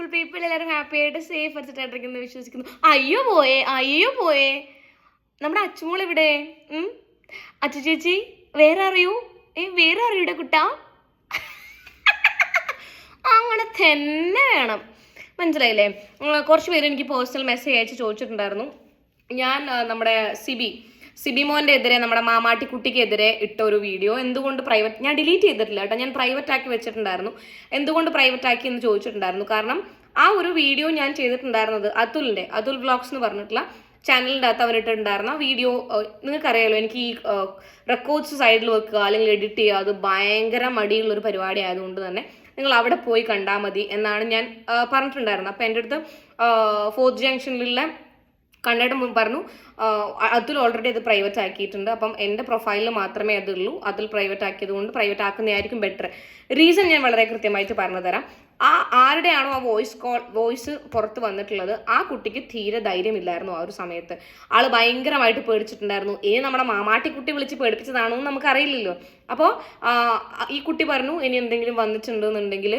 Beautiful people എല്ലാവരും happy ആയിട്ട് safe അടിച്ചിട്ടായിട്ടിരിക്കുന്നു വിശ്വസിക്കുന്നു. അയ്യോ പോയേ അയ്യോ പോയേ. നമ്മുടെ അച്ചുമോൾ ഇവിടെ? അച്ചു ചേച്ചി വേറെ അറിയൂ ഏ വേറെ അറിയൂടെ കുട്ടാ? അങ്ങനെ തന്നെ വേണം. മനസ്സിലായില്ലേ? കുറച്ച് പേര് എനിക്ക് പേഴ്സണൽ മെസ്സേജ് അയച്ച് ചോദിച്ചിട്ടുണ്ടായിരുന്നു. ഞാൻ നമ്മുടെ സിബി സിബി മോന്റെ എതിരെ നമ്മുടെ മാമാട്ടിക്കുട്ടിക്കെതിരെ ഇട്ട ഒരു വീഡിയോ. എന്തുകൊണ്ട് പ്രൈവറ്റ് ഞാൻ ഡിലീറ്റ് ചെയ്തിട്ടില്ല കേട്ടോ. ഞാൻ പ്രൈവറ്റ് ആക്കി വെച്ചിട്ടുണ്ടായിരുന്നു. എന്തുകൊണ്ട് പ്രൈവറ്റ് ആക്കി എന്ന് ചോദിച്ചിട്ടുണ്ടായിരുന്നു. കാരണം ആ ഒരു വീഡിയോ ഞാൻ ചെയ്തിട്ടുണ്ടായിരുന്നത് അതുലിന്റെ അതുൽ വ്ളോഗ്സ് എന്ന് പറഞ്ഞിട്ടുള്ള ചാനലിന്റെ അകത്ത് അവരിട്ടുണ്ടായിരുന്ന വീഡിയോ. നിങ്ങൾക്കറിയാലോ എനിക്ക് ഈ റെക്കോർഡ്സ് സൈഡിൽ വെക്കുക അല്ലെങ്കിൽ എഡിറ്റ് ചെയ്യുക അത് ഭയങ്കര മടിയുള്ള ഒരു പരിപാടി ആയതുകൊണ്ട് തന്നെ നിങ്ങൾ അവിടെ പോയി കണ്ടാൽ മതി എന്നാണ് ഞാൻ പറഞ്ഞിട്ടുണ്ടായിരുന്നത്. അപ്പോൾ എന്റെ അടുത്ത് ഫോർത്ത് ജംഗ്ഷനിലുള്ള കണ്ടിട്ട് മുമ്പ് പറഞ്ഞു അതിൽ ഓൾറെഡി അത് പ്രൈവറ്റ് ആക്കിയിട്ടുണ്ട്. അപ്പം എന്റെ പ്രൊഫൈലിൽ മാത്രമേ അതുള്ളൂ. അതിൽ പ്രൈവറ്റ് ആക്കിയത് കൊണ്ട് പ്രൈവറ്റ് ആക്കുന്നതായിരിക്കും ബെറ്റർ റീസൺ ഞാൻ വളരെ കൃത്യമായിട്ട് പറഞ്ഞു തരാം. ആ ആരുടെയാണോ ആ വോയിസ് കോൾ വോയിസ് പുറത്ത് വന്നിട്ടുള്ളത് ആ കുട്ടിക്ക് തീരെ ധൈര്യമില്ലായിരുന്നു ആ ഒരു സമയത്ത്. ആൾ ഭയങ്കരമായിട്ട് പേടിച്ചിട്ടുണ്ടായിരുന്നു. ഇനി നമ്മുടെ മാമാട്ടിക്കുട്ടി വിളിച്ച് പേടിപ്പിച്ചതാണോ എന്ന് നമുക്കറിയില്ലല്ലോ. അപ്പോൾ ഈ കുട്ടി പറഞ്ഞു ഇനി എന്തെങ്കിലും വന്നിട്ടുണ്ടെന്നുണ്ടെങ്കിൽ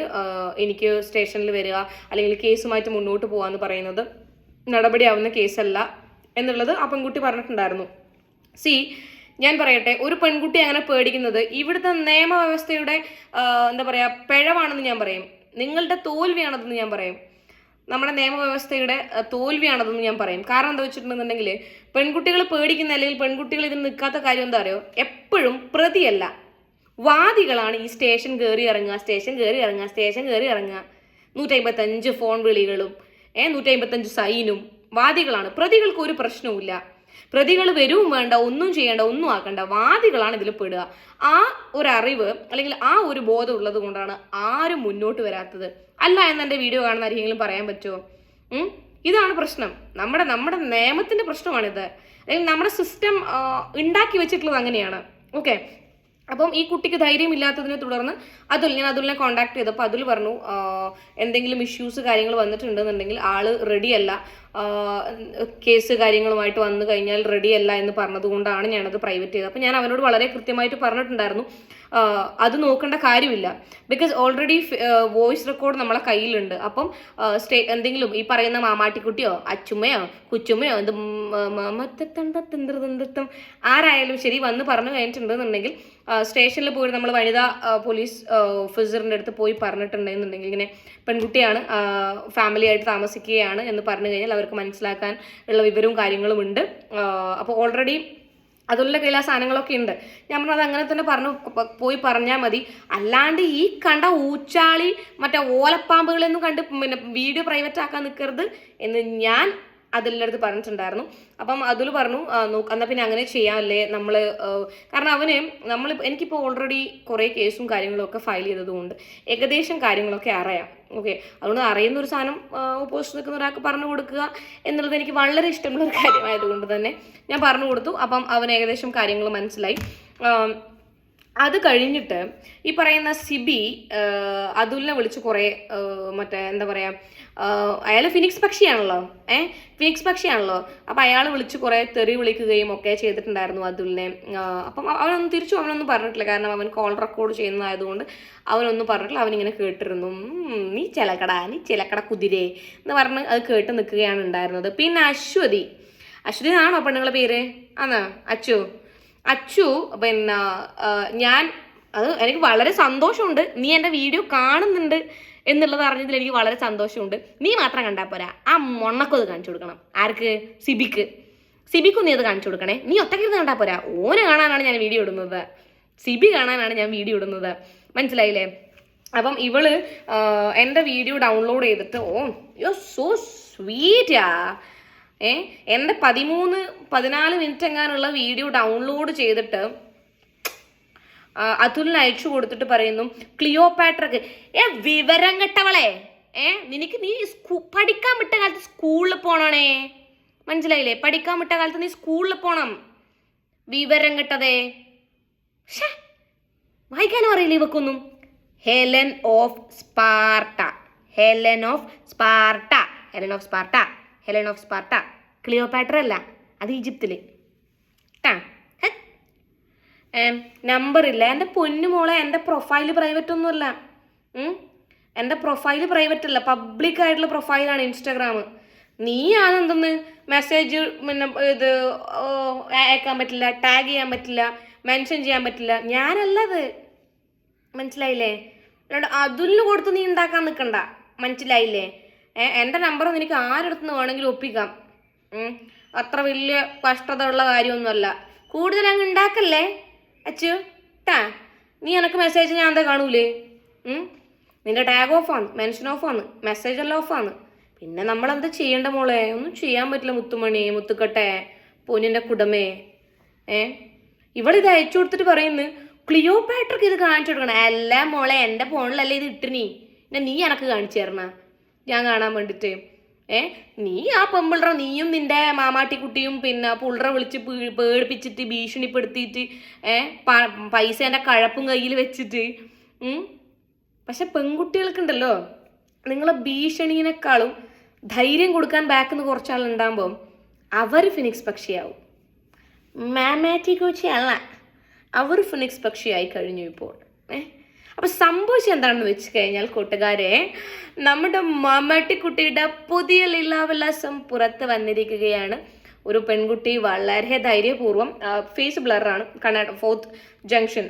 എനിക്ക് സ്റ്റേഷനിൽ വരിക അല്ലെങ്കിൽ കേസുമായിട്ട് മുന്നോട്ട് പോകാമെന്ന് പറയുന്നത് നടപടിയാവുന്ന കേസല്ല എന്നുള്ളത് ആ പെൺകുട്ടി പറഞ്ഞിട്ടുണ്ടായിരുന്നു. സി ഞാൻ പറയട്ടെ ഒരു പെൺകുട്ടി അങ്ങനെ പേടിക്കുന്നത് ഇവിടുത്തെ നിയമവ്യവസ്ഥയുടെ എന്താ പറയുക പിഴവാണെന്ന് ഞാൻ പറയും. നിങ്ങളുടെ തോൽവിയാണതെന്ന് ഞാൻ പറയും. നമ്മുടെ നിയമവ്യവസ്ഥയുടെ തോൽവിയാണതെന്ന് ഞാൻ പറയും. കാരണം എന്താ വെച്ചിട്ടുണ്ടെന്നുണ്ടെങ്കിൽ പെൺകുട്ടികൾ പേടിക്കുന്ന അല്ലെങ്കിൽ പെൺകുട്ടികൾ ഇതിന് നിൽക്കാത്ത കാര്യം എന്താ പറയുക എപ്പോഴും പ്രതിയല്ല. വാദികളാണ് ഈ സ്റ്റേഷൻ കയറി ഇറങ്ങുക സ്റ്റേഷൻ കയറി ഇറങ്ങുക സ്റ്റേഷൻ കയറി ഇറങ്ങുക. നൂറ്റമ്പത്തഞ്ച് ഫോൺ വിളികളും ഏ നൂറ്റി അമ്പത്തഞ്ച് സൈനും വാദികളാണ്. പ്രതികൾക്ക് ഒരു പ്രശ്നവുമില്ല. പ്രതികൾ വരും വേണ്ട ഒന്നും ചെയ്യേണ്ട ഒന്നും ആക്കണ്ട. വാദികളാണ് ഇതിൽ പെടുക. ആ ഒരു അറിവ് അല്ലെങ്കിൽ ആ ഒരു ബോധം ഉള്ളത് കൊണ്ടാണ് ആരും മുന്നോട്ട് വരാത്തത്. അല്ല എന്ന് എന്റെ വീഡിയോ കാണുന്ന ആരെങ്കിലും പറയാൻ പറ്റുമോ? ഇതാണ് പ്രശ്നം. നമ്മുടെ നമ്മുടെ നിയമത്തിന്റെ പ്രശ്നമാണിത്. അല്ലെങ്കിൽ നമ്മുടെ സിസ്റ്റം ഉണ്ടാക്കി വെച്ചിട്ടുള്ളത് അങ്ങനെയാണ്. ഓക്കെ അപ്പം ഈ കുട്ടിക്ക് ധൈര്യമില്ലാത്തതിനെ തുടർന്ന് അതുൽ ഞാൻ അതുലിനെ കോൺടാക്ട് ചെയ്തപ്പോൾ അതുൽ പറഞ്ഞു എന്തെങ്കിലും ഇഷ്യൂസ് കാര്യങ്ങൾ വന്നിട്ടുണ്ടെന്നുണ്ടെങ്കിൽ ആൾ റെഡിയല്ല കേസ് കാര്യങ്ങളുമായിട്ട് വന്നു കഴിഞ്ഞാൽ റെഡിയല്ല എന്ന് പറഞ്ഞതുകൊണ്ടാണ് ഞാനത് പ്രൈവറ്റ് ചെയ്തത് അപ്പം ഞാൻ അവനോട് വളരെ കൃത്യമായിട്ട് പറഞ്ഞിട്ടുണ്ടായിരുന്നു അത് നോക്കേണ്ട കാര്യമില്ല ബിക്കോസ് ഓൾറെഡി വോയിസ് റെക്കോർഡ് നമ്മളെ കയ്യിലുണ്ട് അപ്പം സ്റ്റേ എന്തെങ്കിലും ഈ പറയുന്ന മാമാട്ടിക്കുട്ടിയോ അച്ചുമ്മയോ കുച്ചുമ്മയോ എന്ത് മത്തത്തണ്ടത്തിന്തൃതന്തൃത്തം ആരായാലും ശരി വന്ന് പറഞ്ഞു കഴിഞ്ഞിട്ടുണ്ടെന്നുണ്ടെങ്കിൽ സ്റ്റേഷനിൽ പോയി നമ്മൾ വനിതാ പോലീസ് ഓഫീസറിന്റെ അടുത്ത് പോയി പറഞ്ഞിട്ടുണ്ടെന്നുണ്ടെങ്കിൽ ഇങ്ങനെ പെൺകുട്ടിയാണ് ഫാമിലി ആയിട്ട് താമസിക്കുകയാണ് എന്ന് പറഞ്ഞു കഴിഞ്ഞാൽ അവർക്ക് മനസ്സിലാക്കാൻ ഉള്ള വിവരവും കാര്യങ്ങളും ഉണ്ട്. അപ്പോൾ ഓൾറെഡി അതുള്ള കയ്യിൽ ആ സാധനങ്ങളൊക്കെ ഉണ്ട്. ഞാൻ പറഞ്ഞത് അങ്ങനെ തന്നെ പറഞ്ഞു പോയി പറഞ്ഞാൽ മതി. അല്ലാണ്ട് ഈ കണ്ട ഊച്ചാളി മറ്റേ ഓലപ്പാമ്പുകളെന്നും കണ്ട് പിന്നെ വീഡിയോ പ്രൈവറ്റ് ആക്കാൻ നിൽക്കരുത് എന്ന് ഞാൻ അതിന്റെ അടുത്ത് പറഞ്ഞിട്ടുണ്ടായിരുന്നു. അപ്പം അതിൽ പറഞ്ഞു എന്നാൽ പിന്നെ അങ്ങനെ ചെയ്യാമല്ലേ നമ്മൾ കാരണം അവന് നമ്മൾ എനിക്കിപ്പോൾ ഓൾറെഡി കുറേ കേസും കാര്യങ്ങളും ഒക്കെ ഫയൽ ചെയ്തതുകൊണ്ട് ഏകദേശം കാര്യങ്ങളൊക്കെ അറിയാം. ഓക്കെ അതുകൊണ്ട് അറിയുന്ന ഒരു സാധനം ഓപ്പോസിറ്റ് നിൽക്കുന്ന ഒരാൾക്ക് പറഞ്ഞു കൊടുക്കുക എന്നുള്ളത് എനിക്ക് വളരെ ഇഷ്ടമുള്ള ഒരു കാര്യമായതുകൊണ്ട് തന്നെ ഞാൻ പറഞ്ഞു കൊടുത്തു. അപ്പം അവൻ ഏകദേശം കാര്യങ്ങൾ മനസ്സിലായി. അത് കഴിഞ്ഞിട്ട് ഈ പറയുന്ന സിബി അതുലിനെ വിളിച്ച് കുറേ മറ്റേ എന്താ പറയുക അയാൾ ഫിനിക്സ് പക്ഷിയാണല്ലോ. ഏ ഫിനിക്സ് പക്ഷിയാണല്ലോ. അപ്പം അയാൾ വിളിച്ച് കുറേ തെറി വിളിക്കുകയും ഒക്കെ ചെയ്തിട്ടുണ്ടായിരുന്നു അതുലിനെ. അപ്പം അവ- അവനൊന്നും തിരിച്ചു അവനൊന്നും പറഞ്ഞിട്ടില്ല. കാരണം അവൻ കോൾ റെക്കോർഡ് ചെയ്യുന്നതായതുകൊണ്ട് അവനൊന്നും പറഞ്ഞിട്ടില്ല. അവനിങ്ങനെ കേട്ടിരുന്നു. നീ ചിലക്കട നീ ചിലക്കട കുതിരേ എന്ന് പറഞ്ഞ് അത് കേട്ട് നിൽക്കുകയാണ് ഉണ്ടായിരുന്നത്. പിന്നെ അശ്വതി. അശ്വതി ആണോ പെണ്ണുങ്ങളെ പേര്? ആന്നാ അച്ചു. അച്ചു പിന്നെ ഞാൻ അത് എനിക്ക് വളരെ സന്തോഷമുണ്ട്. നീ എന്റെ വീഡിയോ കാണുന്നുണ്ട്. എന്നുള്ളത് അറിഞ്ഞതിൽ എനിക്ക് വളരെ സന്തോഷമുണ്ട്. നീ മാത്രം കണ്ടാൽ പോരാ. ആ മൊണ്ണക്കും അത് കാണിച്ചു കൊടുക്കണം. ആർക്ക്? സിബിക്ക്. സിബിക്കും നീ അത് കാണിച്ചു കൊടുക്കണേ. നീ ഒറ്റക്കിരുന്ന് കണ്ടാൽ പോരാ. ഓന് കാണാനാണ് ഞാൻ വീഡിയോ ഇടുന്നത്. സിബി കാണാനാണ് ഞാൻ വീഡിയോ ഇടുന്നത്. മനസ്സിലായില്ലേ? അപ്പം ഇവൾ എന്റെ വീഡിയോ ഡൗൺലോഡ് ചെയ്തിട്ട് ഓ യോ സോ സ്വീറ്റാ ഏ എന്റെ പതിമൂന്ന് പതിനാല് മിനിറ്റ് എങ്ങാനുള്ള വീഡിയോ ഡൗൺലോഡ് ചെയ്തിട്ട് അതുലിന് അയച്ചു കൊടുത്തിട്ട് പറയുന്നു ക്ലിയോപാട്രക്ക് ഏ വിവരം കെട്ടവളെ ഏ നിനക്ക് നീ പഠിക്കാൻ വിട്ട കാലത്ത് സ്കൂളിൽ പോണണേ? മനസ്സിലായില്ലേ? പഠിക്കാൻ വിട്ട കാലത്ത് നീ സ്കൂളിൽ പോണം. വിവരം കെട്ടതേ. വായിക്കാനും അറിയില്ല ഇവക്കൊന്നും. Helen of Sparta Helen of Sparta Helen of Sparta Helen of Sparta. Cleopatra അല്ല അത് ഈജിപ്തിൽ ട്ടാ. നമ്പർ ഇല്ല. എന്റെ പൊന്നു മോളെ എന്റെ പ്രൊഫൈൽ പ്രൈവറ്റ് ഒന്നുമല്ല. എന്റെ പ്രൊഫൈൽ പ്രൈവറ്റ് അല്ല. പബ്ലിക് ആയിട്ടുള്ള പ്രൊഫൈലാണ് ഇൻസ്റ്റാഗ്രാം നീയാണ് എന്തെന്ന്? മെസ്സേജ് പിന്നെ ഇത് അയക്കാൻ പറ്റില്ല. ടാഗ് ചെയ്യാൻ പറ്റില്ല. മെൻഷൻ ചെയ്യാൻ പറ്റില്ല. ഞാനല്ലത് മനസ്സിലായില്ലേ? അല്ലാണ്ട് അതുലിന് കൊടുത്ത് നീ ഉണ്ടാക്കാൻ നിൽക്കണ്ട മനസ്സിലായില്ലേ? എന്റെ നമ്പർ നിനക്ക് ആരെടുത്ത് നിന്ന് വേണമെങ്കിലും ഒപ്പിക്കാം. അത്ര വലിയ കഷ്ടതയുള്ള കാര്യമൊന്നുമല്ല. കൂടുതൽ അങ്ങ് ഉണ്ടാക്കല്ലേ? അച്ചു ടാ നീ എനക്ക് മെസ്സേജ് ഞാൻ എന്താ കാണൂലേ? നിന്റെ ടാഗ് ഓഫാണ് മെൻഷൻ ഓഫാണ് മെസ്സേജ് എല്ലാം ഓഫാണ് പിന്നെ നമ്മൾ എന്താ ചെയ്യേണ്ട മോളെ? ഒന്നും ചെയ്യാൻ പറ്റില്ല മുത്തുമണി മുത്തുക്കട്ടെ പൊന്നിന്റെ കുടമേ ഏ? ഇവളിത് അയച്ചു കൊടുത്തിട്ട് പറയുന്നു ക്ലിയോ ക്ലിയോപാട്രക്ക് ഇത് കാണിച്ചു കൊടുക്കണം. അല്ല മോളെ എന്റെ ഫോണിലല്ലേ ഇത് ഇട്ടിനി. പിന്നെ നീ എനക്ക് കാണിച്ചു തരണ. ഞാൻ കാണാൻ വേണ്ടിയിട്ട് ഏ? നീ ആ പെമ്പിളറ നീയും നിന്റെ മാമാട്ടിക്കുട്ടിയും പിന്നെ പുള്ളറ വിളിച്ച് പേടിപ്പിച്ചിട്ട് ഭീഷണിപ്പെടുത്തിയിട്ട് ഏ? പൈസ പൈസേന്റെ കഴപ്പും കയ്യിൽ വെച്ചിട്ട്. പക്ഷെ പെൺകുട്ടികൾക്കുണ്ടല്ലോ നിങ്ങളെ ഭീഷണീനേക്കാളും ധൈര്യം കൊടുക്കാൻ ബാക്കിൽ നിന്ന് കുറച്ചാളുണ്ടാകുമ്പോൾ അവർ ഫിനിക്സ് പക്ഷിയാവും. മാമാറ്റി കോച്ചി അല്ല അവർ ഫിനിക്സ് പക്ഷിയായി കഴിഞ്ഞു ഇപ്പോൾ ഏ? അപ്പൊ സംഭവിച്ചത് എന്താണെന്ന് വെച്ച് കഴിഞ്ഞാൽ കൂട്ടുകാരെ നമ്മുടെ മമ്മട്ടിക്കുട്ടിയുടെ പുതിയ ലീലാവിലാസം പുറത്ത് വന്നിരിക്കുകയാണ്. ഒരു പെൺകുട്ടി വളരെ ധൈര്യപൂർവം ഫേസ് ബ്ലറാണ് കണ്ണാട ഫോർത്ത് ജംഗ്ഷൻ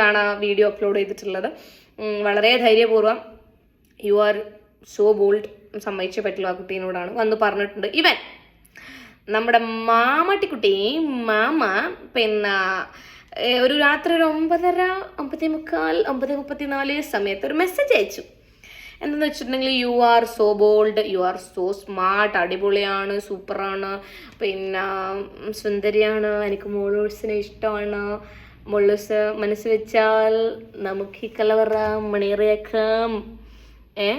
ലാണ് ആ വീഡിയോ അപ്ലോഡ് ചെയ്തിട്ടുള്ളത്. വളരെ ധൈര്യപൂർവം യു ആർ സോ ബോൾഡ് സമ്മതിച്ചേ പറ്റുള്ളൂ ആ കുട്ടീനോടാണ്. വന്ന് പറഞ്ഞിട്ടുണ്ട്. ഇവൻ നമ്മുടെ മാമട്ടിക്കുട്ടി മാമ പിന്നെ ഒരു രാത്രി ഒരു ഒമ്പതര ഒമ്പതേ മുക്കാൽ ഒമ്പത് മുപ്പത്തിനാല് സമയത്ത് ഒരു മെസ്സേജ് അയച്ചു. എന്തെന്ന് വെച്ചിട്ടുണ്ടെങ്കിൽ you are so bold you are so smart അടിപൊളിയാണ് സൂപ്പറാണ് പിന്നെ സുന്ദരിയാണ് എനിക്ക് മോളൂസിനെ ഇഷ്ടമാണ് മോളൂസ് മനസ്സ് വെച്ചാൽ നമുക്ക് ഈ കലവറ മണിയറിയാക്കാം ഏ?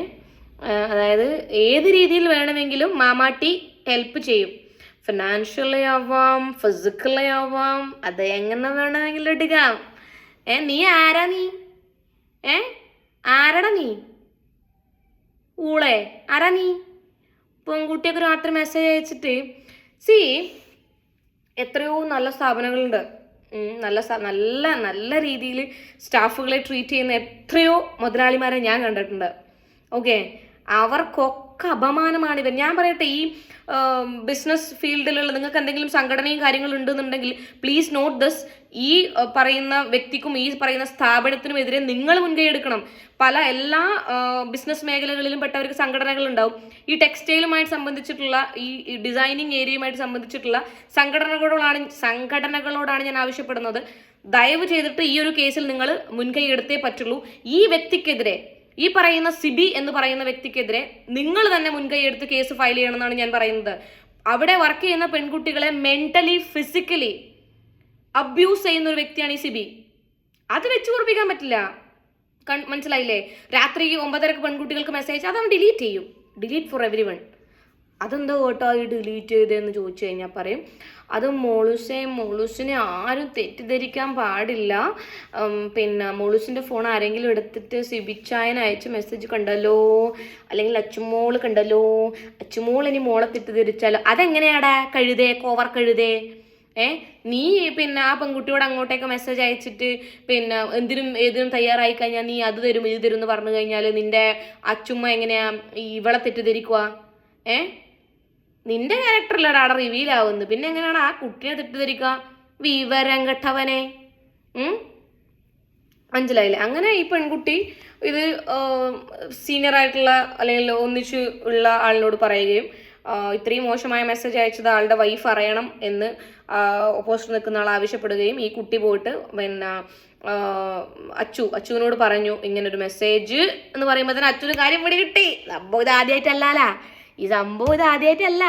അതായത് ഏത് രീതിയിൽ വേണമെങ്കിലും മാമാട്ടി ഹെൽപ്പ് ചെയ്യും. ഫിനാൻഷ്യലി ആവാം ഫിസിക്കലി ആവാം അത് എങ്ങനെ വേണമെങ്കിലും എടുക്കാം. ഏ നീ ആരാ നീ? ഏ ആരടാ നീ? ഊളെ ആരാ നീ? പെൺകുട്ടിയൊക്കെ രാത്രി മെസ്സേജ് അയച്ചിട്ട് സി എത്രയോ നല്ല സ്ഥാപനങ്ങളുണ്ട്. നല്ല നല്ല നല്ല രീതിയിൽ സ്റ്റാഫുകളെ ട്രീറ്റ് ചെയ്യുന്ന എത്രയോ മുതലാളിമാരെ ഞാൻ കണ്ടിട്ടുണ്ട്. ഓക്കെ അവർക്കൊക്കെ അപമാനമാണ് ഇവർ ഞാൻ പറയട്ടെ ഈ ബിസിനസ് ഫീൽഡിലുള്ള നിങ്ങൾക്ക് എന്തെങ്കിലും സംഘടനയും കാര്യങ്ങളും ഉണ്ടെന്നുണ്ടെങ്കിൽ പ്ലീസ് നോട്ട് ദസ് ഈ പറയുന്ന വ്യക്തിക്കും ഈ പറയുന്ന സ്ഥാപനത്തിനും എതിരെ നിങ്ങൾ മുൻകൈ എടുക്കണം പല എല്ലാ ബിസിനസ് മേഖലകളിലും പെട്ടവർക്ക് സംഘടനകൾ ഉണ്ടാവും ഈ ടെക്സ്റ്റൈലുമായിട്ട് സംബന്ധിച്ചിട്ടുള്ള ഈ ഡിസൈനിങ് ഏരിയയുമായിട്ട് സംബന്ധിച്ചിട്ടുള്ള സംഘടനകളോടാണ് സംഘടനകളോടാണ് ഞാൻ ആവശ്യപ്പെടുന്നത്. ദയവ് ചെയ്തിട്ട് ഈ ഒരു കേസിൽ നിങ്ങൾ മുൻകൈ എടുത്തേ പറ്റുള്ളൂ. ഈ വ്യക്തിക്കെതിരെ ഈ പറയുന്ന സിബി എന്ന് പറയുന്ന വ്യക്തിക്കെതിരെ നിങ്ങൾ തന്നെ മുൻകൈ എടുത്ത് കേസ് ഫയൽ ചെയ്യണമെന്നാണ് ഞാൻ പറയുന്നത്. അവിടെ വർക്ക് ചെയ്യുന്ന പെൺകുട്ടികളെ മെന്റലി ഫിസിക്കലി അബ്യൂസ് ചെയ്യുന്ന ഒരു വ്യക്തിയാണ് ഈ സിബി. അത് വെച്ച് ഉറപ്പിക്കാൻ പറ്റില്ല. മനസ്സിലായില്ലേ? രാത്രി ഒമ്പതരക്ക് പെൺകുട്ടികൾക്ക് മെസ്സേജ് അത് അതവൻ ഡിലീറ്റ് ചെയ്യും. ഡിലീറ്റ് ഫോർ എവരി വൺ അതെന്തോ കേട്ടോ ഈ ഡിലീറ്റ് ചെയ്തതെന്ന് ചോദിച്ചു കഴിഞ്ഞാൽ പറയും. അത് മോളൂസെ മോളൂസിനെ ആരും തെറ്റിദ്ധരിക്കാൻ പാടില്ല. പിന്നെ മോളൂസിന്റെ ഫോൺ ആരെങ്കിലും എടുത്തിട്ട് സിബിച്ചായൻ അയച്ച മെസ്സേജ് കണ്ടല്ലോ? അല്ലെങ്കിൽ അച്ചുമോൾ കണ്ടല്ലോ? അച്ചുമോൾ ഇനി മോളെ തെറ്റിദ്ധരിച്ചാലോ? അതെങ്ങനെയാടാ? കഴുതേ കോവർ കഴുതേ. ഏ? നീ പിന്നെ ആ പെൺകുട്ടിയോട് അങ്ങോട്ടേക്ക് മെസ്സേജ് അയച്ചിട്ട് പിന്നെ എന്തിനും ഏതിനും തയ്യാറായി കഴിഞ്ഞാൽ നീ അത് തരും ഇത് തരും എന്ന് പറഞ്ഞു കഴിഞ്ഞാൽ നിന്റെ അച്ചുമ്മ എങ്ങനെയാ ഇവളെ തെറ്റിദ്ധരിക്കുക ഏ? നിന്റെ ക്യാരക്ടറിലാണ് അവിടെ റിവീൽ ആവുന്നത്. പിന്നെ എങ്ങനെയാണ് ആ കുട്ടിയെ തെറ്റിദ്ധരിക്കുക? വിവരം കെട്ടവനെ. മനസ്സിലായില്ലേ? അങ്ങനെ ഈ പെൺകുട്ടി ഇത് സീനിയർ ആയിട്ടുള്ള അല്ലെങ്കിൽ ഒന്നിച്ച് ഉള്ള ആളിനോട് പറയുകയും ഇത്രയും മോശമായ മെസ്സേജ് അയച്ചത് ആളുടെ വൈഫ് അറിയണം എന്ന് ഓപ്പോസിറ്റ് നിൽക്കുന്ന ആൾ ആവശ്യപ്പെടുകയും ഈ കുട്ടി പോയിട്ട് പിന്നെ അച്ചു അച്ചുവിനോട് പറഞ്ഞു ഇങ്ങനൊരു മെസ്സേജ് എന്ന് പറയുമ്പോൾ തന്നെ അച്ചുവിന് കാര്യം പിടി കിട്ടി. സംഭവം ഇത് ആദ്യമായിട്ടല്ല ഈ സംഭവം ഇത് ആദ്യമായിട്ടല്ല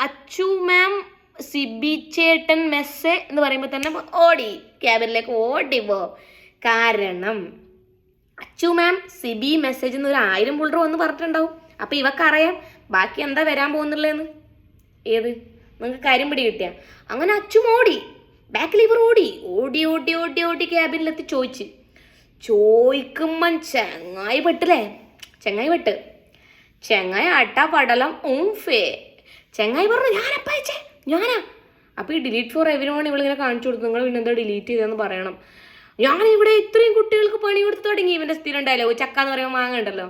അച്ചു മാം സിബി ചേട്ടൻ മെസ്സേ എന്ന് പറയുമ്പോൾ തന്നെ ഓടി. ക്യാബിനിലേക്ക് ഓടി പോ. കാരണം അച്ചു മാം സിബി മെസ്സേജ് എന്ന് ഒരു ആയിരം പുള്ളർ വന്ന് പറഞ്ഞിട്ടുണ്ടാവും. അപ്പൊ ഇവക്കറിയാം ബാക്കി എന്താ വരാൻ പോകുന്നുള്ളതെന്ന് ഏത്? നിങ്ങൾക്ക് കാര്യം പിടി കിട്ടിയാ. അങ്ങനെ അച്ചു ഓടി. ബാക്കിൽ ഇവർ ഓടി. ഓടി ഓടി ഓടി ഓടി ക്യാബിനിലെത്തി ചോദിച്ച്. ചോദിക്കുമ്പം ചങ്ങായി പെട്ടില്ലേ ചങ്ങായി പെട്ട് ചെങ്ങായി അട്ട പടലം ഊഫേ. ചെങ്ങായി പറഞ്ഞു ഞാനപ്പ അയച്ചേ ഞാനാ. അപ്പൊ ഈ ഡിലീറ്റ് ഫോർ എവരി വൺ ഇവളിങ്ങനെ കാണിച്ചു കൊടുത്തു നിങ്ങൾ പിന്നെ എന്താ ഡിലീറ്റ് ചെയ്തതെന്ന് പറയണം. ഞാൻ ഇവിടെ ഇത്രയും കുട്ടികൾക്ക് പണി കൊടുത്ത് തുടങ്ങി. ഇവന്റെ സ്ഥിരം ഡയലോഗ് ചക്ക എന്ന് പറയുമ്പോൾ മാങ്ങ ഉണ്ടല്ലോ.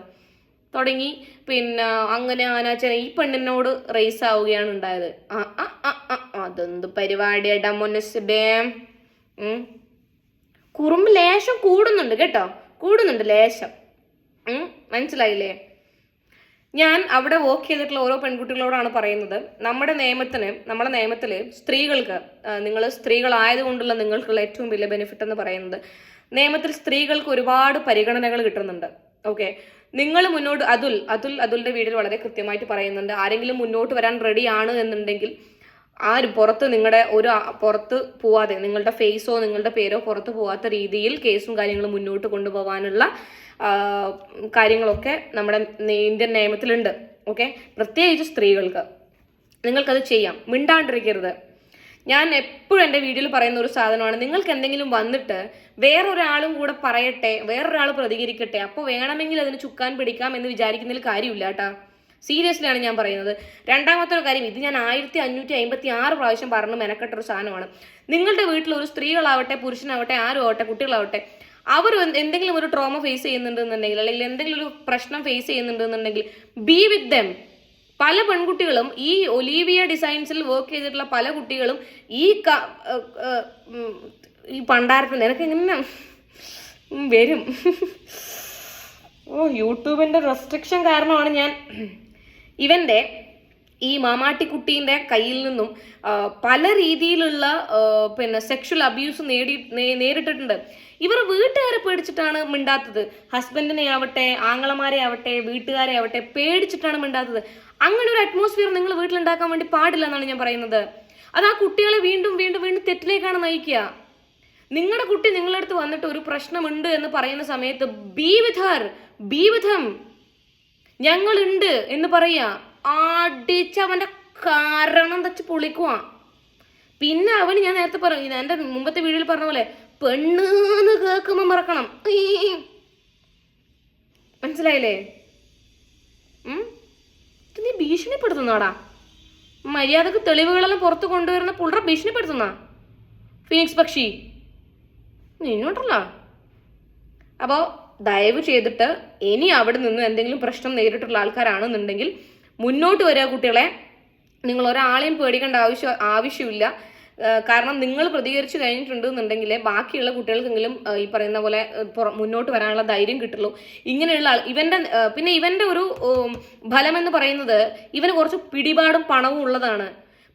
തുടങ്ങി. പിന്നെ അങ്ങനെ ആനാച്ചന ഈ പെണ്ണിനോട് റേസ് ആവുകയാണ് ഉണ്ടായത്. ആ ആ ആ ആ അതെന്ത് പരിപാടിയായിട്ടാ മൊനസ്ബേ കുറുമ്പ് ലേശം കൂടുന്നുണ്ട് കേട്ടോ. കൂടുന്നുണ്ട് ലേശം. മനസ്സിലായില്ലേ? ഞാൻ അവിടെ വർക്ക് ചെയ്തിട്ടുള്ള ഓരോ പെൺകുട്ടികളോടാണ് പറയുന്നത്. നമ്മുടെ നിയമത്തിന് നമ്മുടെ നിയമത്തിൽ സ്ത്രീകൾക്ക് നിങ്ങൾ സ്ത്രീകളായതുകൊണ്ടുള്ള നിങ്ങൾക്കുള്ള ഏറ്റവും വലിയ ബെനിഫിറ്റ് എന്ന് പറയുന്നത് നിയമത്തിൽ സ്ത്രീകൾക്ക് ഒരുപാട് പരിഗണനകൾ കിട്ടുന്നുണ്ട്. ഓക്കെ നിങ്ങൾ മുന്നോട്ട് അതുൽ അതുൽ അതുലിന്റെ വീട്ടിൽ വളരെ കൃത്യമായിട്ട് പറയുന്നുണ്ട്. ആരെങ്കിലും മുന്നോട്ട് വരാൻ റെഡിയാണ് എന്നുണ്ടെങ്കിൽ ആരും പുറത്ത് നിങ്ങളുടെ ഒരു പുറത്ത് പോവാതെ നിങ്ങളുടെ ഫേസോ നിങ്ങളുടെ പേരോ പുറത്ത് പോവാത്ത രീതിയിൽ കേസും കാര്യങ്ങളും മുന്നോട്ട് കൊണ്ടുപോകാനുള്ള കാര്യങ്ങളൊക്കെ നമ്മുടെ ഇന്ത്യൻ നിയമത്തിലുണ്ട്. ഓക്കെ പ്രത്യേകിച്ച് സ്ത്രീകൾക്ക്. നിങ്ങൾക്കത് ചെയ്യാം. മിണ്ടാണ്ടിരിക്കരുത്. ഞാൻ എപ്പോഴും എന്റെ വീഡിയോയിൽ പറയുന്ന ഒരു സാധനമാണ്. നിങ്ങൾക്ക് എന്തെങ്കിലും വന്നിട്ട് വേറൊരാളും കൂടെ പറയട്ടെ വേറൊരാൾ പ്രതികരിക്കട്ടെ അപ്പോൾ വേണമെങ്കിൽ അതിന് ചുക്കാൻ പിടിക്കാം എന്ന് വിചാരിക്കുന്നതിൽ കാര്യമില്ല കേട്ടാ. സീരിയസ്ലി ആണ് ഞാൻ പറയുന്നത്. രണ്ടാമത്തെ ഒരു കാര്യം ഇത് ഞാൻ ആയിരത്തി അഞ്ഞൂറ്റി അമ്പത്തി ആറ് പ്രാവശ്യം പറഞ്ഞു മെനക്കെട്ടൊരു സാധനമാണ്. നിങ്ങളുടെ വീട്ടിൽ ഒരു സ്ത്രീകളാവട്ടെ പുരുഷനാവട്ടെ ആരും ആവട്ടെ കുട്ടികളാവട്ടെ അവർ എന്തെങ്കിലും ഒരു ട്രോമ ഫേസ് ചെയ്യുന്നുണ്ടെന്നുണ്ടെങ്കിൽ അല്ലെങ്കിൽ എന്തെങ്കിലും ഒരു പ്രശ്നം ഫേസ് ചെയ്യുന്നുണ്ടെന്നുണ്ടെങ്കിൽ ബി വിത്ത് ദം പല പെൺകുട്ടികളും ഈ ഒലീവിയ ഡിസൈൻസിൽ വർക്ക് ചെയ്തിട്ടുള്ള പല കുട്ടികളും ഈ ഈ പണ്ടാരത്തിന് എനിക്ക് ഇങ്ങനെ ഉം വരും. ഓ യൂട്യൂബിന്റെ റെസ്ട്രിക്ഷൻ കാരണമാണ് ഞാൻ ഇവന്റെ ഈ മാമാട്ടിക്കുട്ടീന്റെ കയ്യിൽ നിന്നും പല രീതിയിലുള്ള പിന്നെ സെക്ഷൽ അബ്യൂസ് നേടി നേരിട്ടിട്ടുണ്ട്. ഇവർ വീട്ടുകാരെ പേടിച്ചിട്ടാണ് മിണ്ടാത്തത്. ഹസ്ബൻഡിനെ ആവട്ടെ ആങ്ങളമാരെ ആവട്ടെ വീട്ടുകാരെ ആവട്ടെ പേടിച്ചിട്ടാണ് മിണ്ടാത്തത്. അങ്ങനെ ഒരു അറ്റ്മോസ്ഫിയർ നിങ്ങൾ വീട്ടിലുണ്ടാക്കാൻ വേണ്ടി പാടില്ല എന്നാണ് ഞാൻ പറയുന്നത്. അത് ആ കുട്ടികളെ വീണ്ടും വീണ്ടും വീണ്ടും തെറ്റിലേക്കാണ് നയിക്കുക. നിങ്ങളുടെ കുട്ടി നിങ്ങളുടെ അടുത്ത് വന്നിട്ട് ഒരു പ്രശ്നമുണ്ട് എന്ന് പറയുന്ന സമയത്ത് ബി വിധർ ബി ഹം ഞങ്ങളുണ്ട് എന്ന് പറയാ. അടിച്ച് അവന്റെ കാരണം തച്ച് പൊളിക്കുവാ. പിന്നെ അവന് ഞാൻ നേരത്തെ പറഞ്ഞു എന്റെ മുമ്പത്തെ വീഡിയോയിൽ പറഞ്ഞ പോലെ പെണ്ണെന്ന് കേൾക്കുമ്പോൾ മറക്കണം. മനസ്സിലായില്ലേ? നീ ഭീഷണിപ്പെടുത്തുന്നാടാ. മര്യാദയ്ക്ക് തെളിവുകളെല്ലാം പുറത്ത് കൊണ്ടുവരുന്ന പുള്ളറ ഭീഷണിപ്പെടുത്തുന്ന. ഫിനിക്സ് പക്ഷി. നിന്നോട്ടല്ല അപ്പോൾ ദയവ് ചെയ്തിട്ട് ഇനി അവിടെ നിന്ന് എന്തെങ്കിലും പ്രശ്നം നേരിട്ടുള്ള ആൾക്കാരാണെന്നുണ്ടെങ്കിൽ മുന്നോട്ട് വരിക കുട്ടികളെ. നിങ്ങൾ ഒരാളെയും പേടിക്കേണ്ട ആവശ്യം ആവശ്യമില്ല. കാരണം നിങ്ങൾ പ്രതികരിച്ചു കഴിഞ്ഞിട്ടുണ്ടെന്നുണ്ടെങ്കിൽ ബാക്കിയുള്ള കുട്ടികൾക്കെങ്കിലും ഈ പറയുന്ന പോലെ മുന്നോട്ട് വരാനുള്ള ധൈര്യം കിട്ടുള്ളൂ. ഇങ്ങനെയുള്ള ആൾ ഇവന്റെ പിന്നെ ഇവന്റെ ഒരു ഫലം എന്ന് പറയുന്നത് ഇവന് കുറച്ച് പിടിപാടും പണവും ഉള്ളതാണ്.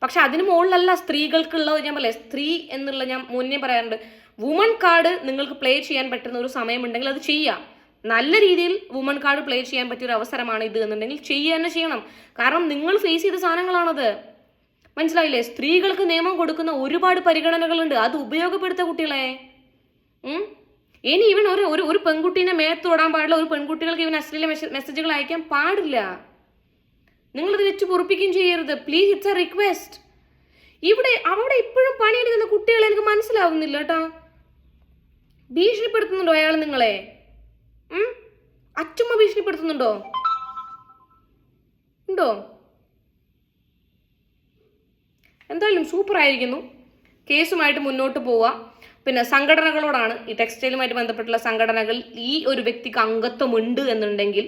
പക്ഷെ അതിന് മുകളിലല്ല സ്ത്രീകൾക്കുള്ള ഞാൻ പറയാം സ്ത്രീ എന്നുള്ള ഞാൻ മുന്നേ പറയാറുണ്ട്. വുമൺ കാർഡ് നിങ്ങൾക്ക് പ്ലേ ചെയ്യാൻ പറ്റുന്ന ഒരു സമയമുണ്ടെങ്കിൽ അത് ചെയ്യാം നല്ല രീതിയിൽ വുമൺ കാർഡ് പ്ലേ ചെയ്യാൻ പറ്റിയ ഒരു അവസരമാണ് ഇത് എന്നുണ്ടെങ്കിൽ ചെയ്യുക തന്നെ ചെയ്യണം. കാരണം നിങ്ങൾ ഫേസ് ചെയ്ത സാധനങ്ങളാണത്. മനസ്സിലായില്ലേ? സ്ത്രീകൾക്ക് നിയമം കൊടുക്കുന്ന ഒരുപാട് പരിഗണനകളുണ്ട്. അത് ഉപയോഗപ്പെടുത്ത കുട്ടികളെ? ഇനി ഇവൻ ഒരു ഒരു ഒരു പെൺകുട്ടീനെ മേത്ത് തൊടാൻ പാടില്ല. ഒരു പെൺകുട്ടികൾക്ക് ഇവൻ അശ്ലീല മെസ്സേജുകൾ അയക്കാൻ പാടില്ല. നിങ്ങളിത് വെച്ച് പൊറപ്പിക്കുകയും ചെയ്യരുത്. പ്ലീസ് ഇറ്റ്സ് എ റിക്വസ്റ്റ് ഇവിടെ അവിടെ ഇപ്പോഴും പണിയെടുക്കുന്ന കുട്ടികളെ എനിക്ക് മനസ്സിലാവുന്നില്ല കേട്ടോ. ഭീഷണിപ്പെടുത്തുന്നുണ്ടോ അയാൾ നിങ്ങളെ? അച്ചുമ്മ ഭീഷണിപ്പെടുത്തുന്നുണ്ടോ? ഉണ്ടോ? എന്തായാലും സൂപ്പർ ആയിരിക്കുന്നു. കേസുമായിട്ട് മുന്നോട്ട് പോവുക പിന്നെ സംഘടനകളോടാണ് ഈ ടെക്സ്റ്റൈലുമായിട്ട് ബന്ധപ്പെട്ടുള്ള സംഘടനകൾ ഈ ഒരു വ്യക്തിക്ക് അംഗത്വമുണ്ട് എന്നുണ്ടെങ്കിൽ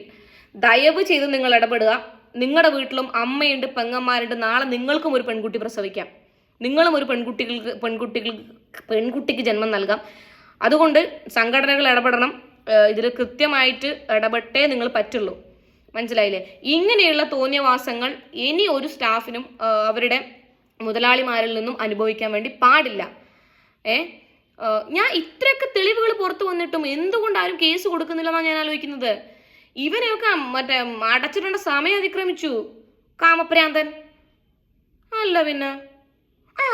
ദയവ് ചെയ്ത് നിങ്ങൾ ഇടപെടുക. നിങ്ങളുടെ വീട്ടിലും അമ്മയുണ്ട് പെങ്ങന്മാരുണ്ട് നാളെ നിങ്ങൾക്കും ഒരു പെൺകുട്ടി പ്രസവിക്കാം. നിങ്ങളും ഒരു പെൺകുട്ടികൾക്ക് പെൺകുട്ടികൾ പെൺകുട്ടിക്ക് ജന്മം നൽകാം. അതുകൊണ്ട് സംഘടനകൾ ഇടപെടണം. ഇതിൽ കൃത്യമായിട്ട് ഇടപെട്ടേ നിങ്ങൾ പറ്റുള്ളൂ. മനസ്സിലായില്ലേ? ഇങ്ങനെയുള്ള തോന്നിയവാസങ്ങൾ ഇനി ഒരു സ്റ്റാഫിനും അവരുടെ മുതലാളിമാരിൽ നിന്നും അനുഭവിക്കാൻ വേണ്ടി പാടില്ല. ഏ ഞാൻ ഇത്രയൊക്കെ തെളിവുകൾ പുറത്തു വന്നിട്ടും എന്തുകൊണ്ട് ആരും കേസ് കൊടുക്കുന്നില്ലെന്നാണ് ഞാൻ ആലോചിക്കുന്നത്? ഇവനെയൊക്കെ മറ്റേ അടച്ചിടേണ്ട സമയം അതിക്രമിച്ചു. കാമപ്രാന്തൻ. അല്ല പിന്നെ. ആ.